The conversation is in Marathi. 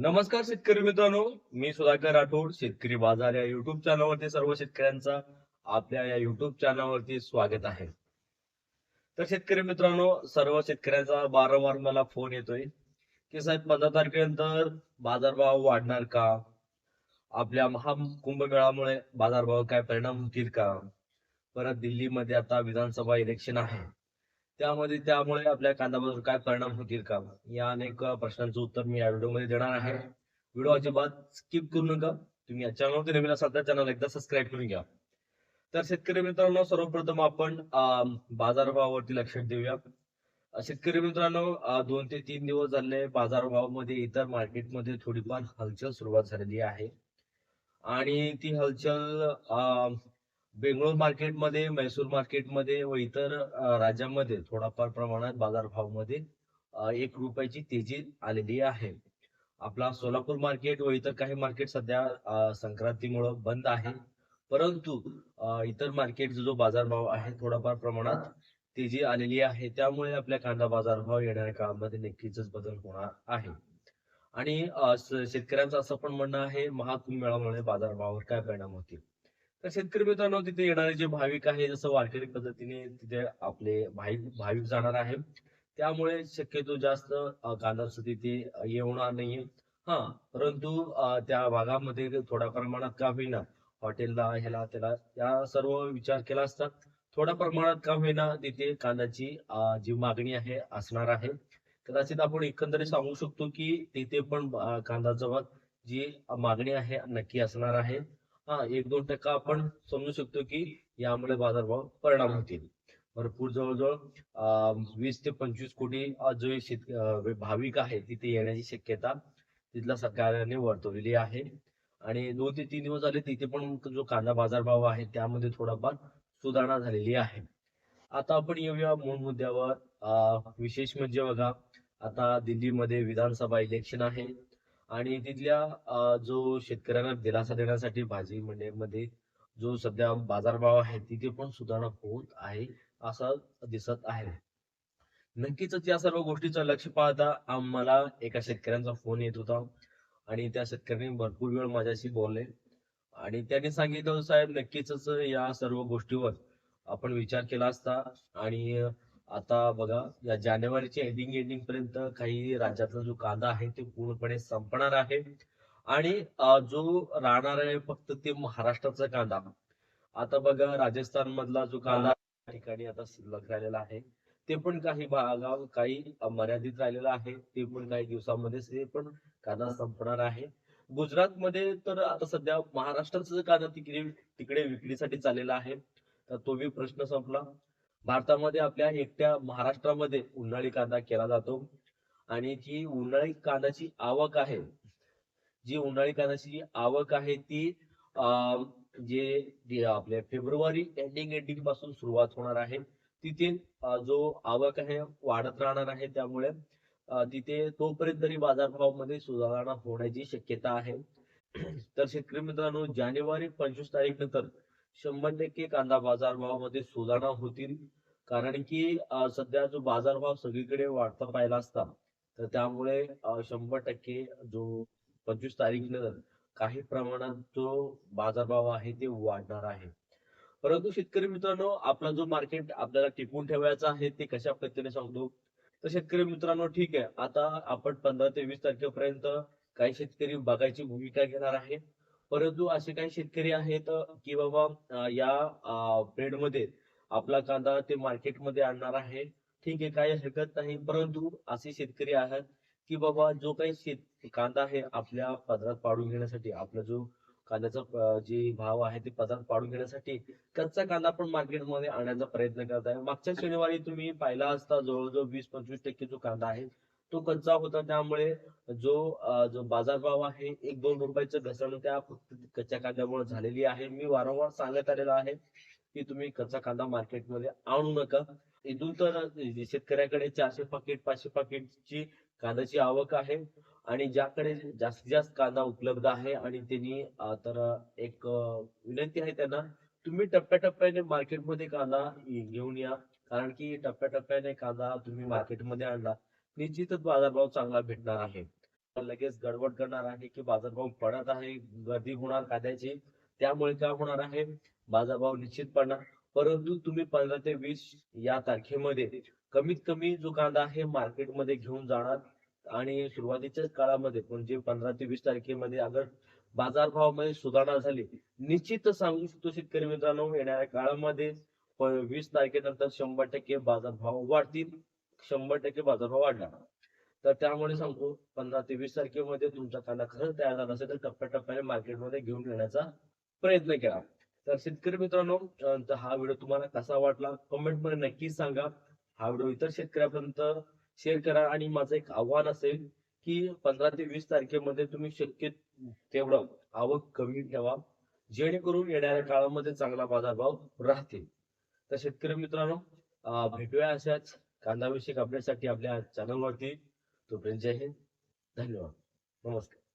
नमस्कार शेतकरी मित्रांनो मी सुधाकर राठोड शेतकरी बाजार या युट्यूब चॅनलवरती सर्व शेतकऱ्यांचा आपल्या या युट्यूब चॅनलवरती स्वागत आहे. तर शेतकरी मित्रांनो सर्व शेतकऱ्यांचा वारंवार मला फोन येतोय की साहेब पंधरा तारखेनंतर बाजारभाव वाढणार का? आपल्या महाकुंभमेळामुळे बाजारभाव काय परिणाम होतील का? परत दिल्लीमध्ये आता विधानसभा इलेक्शन आहे. त्यामध्ये त्यामुळे आपल्या कांदा काय परिणाम होतील का? या अनेक प्रश्नांचं उत्तर मी या व्हिडिओमध्ये देणार आहे. व्हिडिओ अजिबात स्किप करू नका. तुम्ही या चॅनलवरती नवीन असाल तर चॅनल एकदा सबस्क्राईब करून घ्या. तर शेतकरी मित्रांनो सर्वप्रथम आपण बाजारभावावरती लक्ष देऊया. शेतकरी मित्रांनो दोन ते तीन दिवस झाले बाजारभावामध्ये इतर मार्केटमध्ये थोडीफार हलचल सुरुवात झालेली आहे. आणि ती हलचल बेंगलोर बेंगळूर मार्केटमध्ये मैसूर मार्केटमध्ये व इतर राज्यामध्ये थोडाफार प्रमाणात बाजारभावमध्ये एक रुपयाची तेजी आलेली आहे. आपला सोलापूर मार्केट व इतर काही मार्केट सध्या संक्रांतीमुळे बंद आहे. परंतु इतर मार्केटचा जो बाजारभाव आहे थोडाफार प्रमाणात तेजी आलेली आहे. त्यामुळे आपल्या कांदा बाजारभाव येणाऱ्या काळामध्ये नक्कीच बदल होणार आहे. आणि शेतकऱ्यांचं असं पण म्हणणं आहे महाकुंभमेळामुळे बाजारभावावर काय परिणाम होतील? तर शेतकरी मित्रांनो तिथे येणारे जे भाविक आहे जसं वारकरी पद्धतीने तिथे आपले भाविक भाविक जाणार आहे. त्यामुळे शक्यतो जास्त अ, कांदा तिथे येणार नाहीये हा परंतु त्या भागामध्ये थोड्या प्रमाणात का होईना हॉटेलला ह्याला त्याला या सर्व विचार केला असता थोड्या प्रमाणात का होईना तिथे कांद्याची जी मागणी आहे असणार आहे. कदाचित आपण एकंदरीत सांगू शकतो की तिथे पण कांदा जवळ जी मागणी आहे नक्की असणार आहे. हा एक दोन टक्का आपण समजू शकतो की यामुळे बाजारभाव परिणाम होतील. भरपूर जवळजवळ वीस ते पंचवीस कोटी जो जे शेत भाविक आहे तिथे येण्याची शक्यता तिथल्या सरकारने वर्तवलेली आहे. आणि दोन ते तीन दिवस झाले तिथे पण जो कांदा बाजारभाव आहे त्यामध्ये थोडाफार सुधारणा झालेली आहे. आता आपण येऊया मूळ मुद्द्यावर. विशेष म्हणजे बघा आता दिल्लीमध्ये विधानसभा इलेक्शन आहे. आणि तिथल्या जो शेतकऱ्यांना दिलासा देण्यासाठी भाजी मंडईमध्ये म्हणजे, जो सध्या बाजारभाव आहे तिथे पण सुधारणा होत आहे असं दिसत आहे. नक्कीच या सर्व गोष्टीचं लक्ष पाहता आम्हाला एका शेतकऱ्यांचा फोन येत होता आणि त्या शेतकऱ्यांनी भरपूर वेळ माझ्याशी बोलले. आणि त्यांनी सांगितलं साहेब नक्कीच या सर्व गोष्टीवर आपण विचार केला असता आणि आता बघा या जानेवारीच्या एंडिंग एंडिंग पर्यंत काही राज्यातला जो कांदा आहे ते पूर्णपणे संपणार आहे. आणि जो राहणार आहे फक्त ते महाराष्ट्राचा कांदा. आता बघा राजस्थान मधला जो कांदा ठिकाणी आता शिल्लक राहिलेला आहे ते पण काही भागा काही मर्यादित राहिलेला आहे. ते पण काही दिवसामध्ये ते पण कांदा संपणार आहे. गुजरात मध्ये तर आता सध्या महाराष्ट्राचा कांदा तिकडे तिकडे विक्रीसाठी चाललेला आहे तर तो बी प्रश्न संपला. भारतामध्ये आपल्या एकट्या महाराष्ट्रामध्ये उन्हाळी कांदा केला जातो. आणि जी उन्हाळी कांद्याची आवक आहे जी उन्हाळी कांद्याची जी आवक आहे ती जे आपल्या फेब्रुवारी एंडिंग एंडिंगपासून सुरुवात होणार आहे तिथे जो आवक आहे वाढत राहणार आहे त्यामुळे तिथे तोपर्यंत तरी बाजारभावामध्ये सुधारणा होण्याची शक्यता आहे. तर शेतकरी मित्रांनो जानेवारी पंचवीस तारीख नंतर शंभर टक्के कांदा बाजारभावामध्ये सुधारणा होतील. कारण की सध्या जो बाजारभाव सगळीकडे वाढता पाहिला असता तर त्यामुळे शंभर टक्के जो पंचवीस तारीख काही प्रमाणात जो बाजारभाव आहे ते वाढणार आहे. परंतु शेतकरी मित्रांनो आपला जो मार्केट आपल्याला टिकवून ठेवायचा आहे ते कशा पद्धतीने सांगतो? तर शेतकरी मित्रांनो ठीक आहे. आता आपण पंधरा ते वीस तारखेपर्यंत काही शेतकरी बघायची भूमिका घेणार आहे. परंतु असे काही शेतकरी आहेत की बाबा या मध्ये आपला कांदा ते मार्केटमध्ये आणणार आहे. ठीक आहे काही हरकत नाही. परंतु असे शेतकरी आहेत की बाबा जो काही शेत कांदा आहे आपल्या पदरात पाडून घेण्यासाठी आपला जो कांद्याचा जे भाव आहे ते पदरात पाडून घेण्यासाठी कच्चा कांदा पण मार्केटमध्ये आणण्याचा प्रयत्न करत आहे. मागच्या शनिवारी तुम्ही पाहिला असता जवळजवळ वीस पंचवीस टक्के जो कांदा आहे तो कच्चा होता. त्यामुळे जो जो बाजारभाव आहे एक दोन रुपयाचं घसरण त्या फक्त कच्च्या कांद्यामुळे झालेली आहे. मी वारंवार सांगत आलेलो आहे की तुम्ही कच्चा कांदा मार्केटमध्ये आणू नका. इथून तर शेतकऱ्याकडे चारशे पाकिट पाचशे पाकिटची कांद्याची आवक आहे आणि ज्याकडे जास्तीत जास्त कांदा उपलब्ध आहे आणि त्यांनी तर एक विनंती आहे त्यांना तुम्ही टप्प्याटप्प्याने मार्केटमध्ये कांदा घेऊन या. कारण की टप्प्याटप्प्याने कांदा तुम्ही मार्केटमध्ये आणला. निश्चितच बाजारभाव चांगला भेटणार आहे. लगेच गडबड करणार आहे की बाजारभाव पडत आहे गर्दी होणार कांद्याची त्यामुळे काय होणार आहे? बाजारभाव निश्चित पडणार. परंतु तुम्ही पंधरा ते वीस या तारखेमध्ये कमीत कमी जो कांदा आहे मार्केटमध्ये घेऊन जाणार. आणि सुरुवातीच्याच काळामध्ये म्हणजे पंधरा ते वीस तारखेमध्ये अगर बाजारभावामध्ये सुधारणा झाली निश्चित सांगू शकतो शेतकरी मित्रांनो येणाऱ्या काळामध्ये वीस तारखेनंतर शंभर टक्के बाजारभाव वाढतील. शंभर टक्के बाजारभाव वाढणार. तर त्यामुळे सांगतो पंधरा ते वीस तारखेमध्ये तुमचा कांदा खरंच तयार झाला असेल तर टप्प्याटप्प्याने मार्केटमध्ये घेऊन येण्याचा प्रयत्न केला तर शेतकरी मित्रांनो हा व्हिडिओ तुम्हाला कसा वाटला कमेंटमध्ये नक्कीच सांगा. हा व्हिडिओ इतर शेतकऱ्यापर्यंत शेअर करा आणि माझं एक आव्हान असेल की पंधरा ते वीस तारखेमध्ये तुम्ही शक्य तेवढं आवक कमी ठेवा जेणेकरून येणाऱ्या काळामध्ये चांगला बाजारभाव राहतील. तर शेतकरी मित्रांनो भेटूया अशाच कांदाविषयक अपडेटसाठी आपल्या चॅनलवरती तोपर्यंत जय हिंद धन्यवाद. नमस्कार.